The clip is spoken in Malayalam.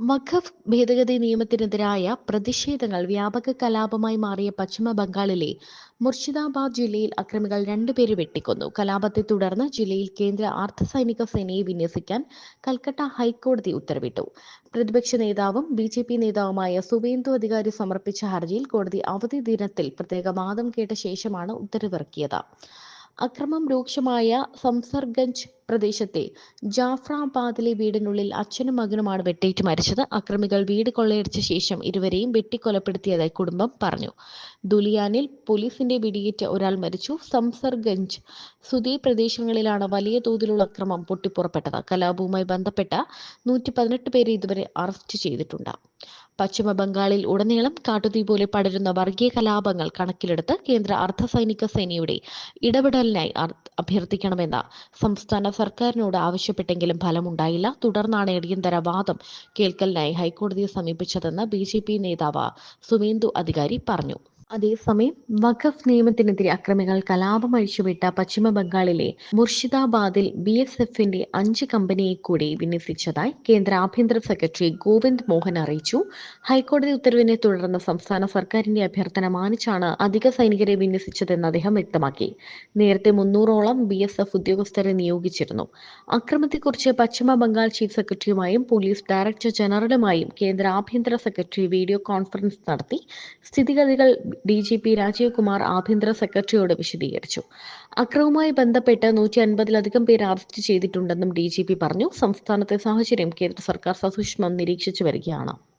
വഖഫ് ഭേദഗതി നിയമത്തിനെതിരായ പ്രതിഷേധങ്ങൾ വ്യാപക കലാപമായി മാറിയ പശ്ചിമ ബംഗാളിലെ മുർഷിദാബാദ് ജില്ലയിൽ അക്രമികൾ രണ്ടുപേരെ വെട്ടിക്കൊന്നു. കലാപത്തെ തുടർന്ന് ജില്ലയിൽ കേന്ദ്ര അർദ്ധസൈനിക സേനയെ വിന്യസിക്കാൻ കൽക്കട്ട ഹൈക്കോടതി ഉത്തരവിട്ടു. പ്രതിപക്ഷ നേതാവും ബി ജെ പി നേതാവുമായ സുവേന്ദു അധികാരി സമർപ്പിച്ച ഹർജിയിൽ കോടതി അവധി ദിനത്തിൽ പ്രത്യേക വാദം കേട്ട ശേഷമാണ് ഉത്തരവിറക്കിയത്. അക്രമം രൂക്ഷമായ സംസർഗഞ്ച് പ്രദേശത്തെ ജാഫ്രാബാദിലെ വീടിനുള്ളിൽ അച്ഛനും മകനുമാണ് വെട്ടേറ്റ് മരിച്ചത്. അക്രമികൾ വീട് കൊള്ളയടിച്ച ശേഷം ഇരുവരെയും വെട്ടിക്കൊലപ്പെടുത്തിയതായി കുടുംബം പറഞ്ഞു. ദുലിയാനിൽ പോലീസിന്റെ വെടിയേറ്റ് ഒരാൾ മരിച്ചു. സംസർഗഞ്ച് സുദീ പ്രദേശങ്ങളിലാണ് വലിയ തോതിലുള്ള അക്രമം പൊട്ടിപ്പുറപ്പെട്ടത്. കലാപവുമായി ബന്ധപ്പെട്ട നൂറ്റി പതിനെട്ട് പേരെ ഇതുവരെ അറസ്റ്റ് ചെയ്തിട്ടുണ്ട്. പശ്ചിമ ബംഗാളിൽ ഉടനീളം കാട്ടുതീ പോലെ പടരുന്ന വർഗീയ കലാപങ്ങൾ കണക്കിലെടുത്ത് കേന്ദ്ര അർദ്ധസൈനിക സേനയുടെ ഇടപെടലിനായി അഭ്യർത്ഥിക്കണമെന്ന് സംസ്ഥാന സർക്കാരിനോട് ആവശ്യപ്പെട്ടെങ്കിലും ഫലമുണ്ടായില്ല. തുടർന്നാണ് അടിയന്തര വാദം കേൾക്കലിനായി ഹൈക്കോടതിയെ സമീപിച്ചതെന്ന് ബി നേതാവ് സുമേന്ദു അധികാരി പറഞ്ഞു. അതേസമയം വഖഫ് നിയമത്തിനെതിരെ അക്രമികൾ കലാപം അഴിച്ചുവിട്ട പശ്ചിമ ബംഗാളിലെ മുർഷിദാബാദിൽ ബി എസ് എഫിന്റെ അഞ്ച് കമ്പനിയെ കൂടി വിന്യസിച്ചതായി കേന്ദ്ര ആഭ്യന്തര സെക്രട്ടറി ഗോവിന്ദ് മോഹൻ അറിയിച്ചു. ഹൈക്കോടതി ഉത്തരവിനെ തുടർന്ന് സംസ്ഥാന സർക്കാരിന്റെ അഭ്യർത്ഥന മാനിച്ചാണ് അധിക സൈനികരെ വിന്യസിച്ചതെന്ന് അദ്ദേഹം വ്യക്തമാക്കി. നേരത്തെ മുന്നൂറോളം ബി എസ് എഫ് ഉദ്യോഗസ്ഥരെ നിയോഗിച്ചിരുന്നു. അക്രമത്തെക്കുറിച്ച് പശ്ചിമ ബംഗാൾ ചീഫ് സെക്രട്ടറിയുമായും പോലീസ് ഡയറക്ടർ ജനറലുമായും കേന്ദ്ര ആഭ്യന്തര സെക്രട്ടറി വീഡിയോ കോൺഫറൻസ് നടത്തി. സ്ഥിതിഗതികൾ D G P Rajeev Kumar ആഭ്യന്തര സെക്രട്ടറിയോട് വിശദീകരിച്ചു. അക്രമവുമായി ബന്ധപ്പെട്ട് നൂറ്റി അൻപതിലധികം പേർ അറസ്റ്റ് ചെയ്തിട്ടുണ്ടെന്നും ഡി ജി പി പറഞ്ഞു. സംസ്ഥാനത്തെ സാഹചര്യം കേന്ദ്ര സർക്കാർ സസൂക്ഷ്മം നിരീക്ഷിച്ചു വരികയാണ്.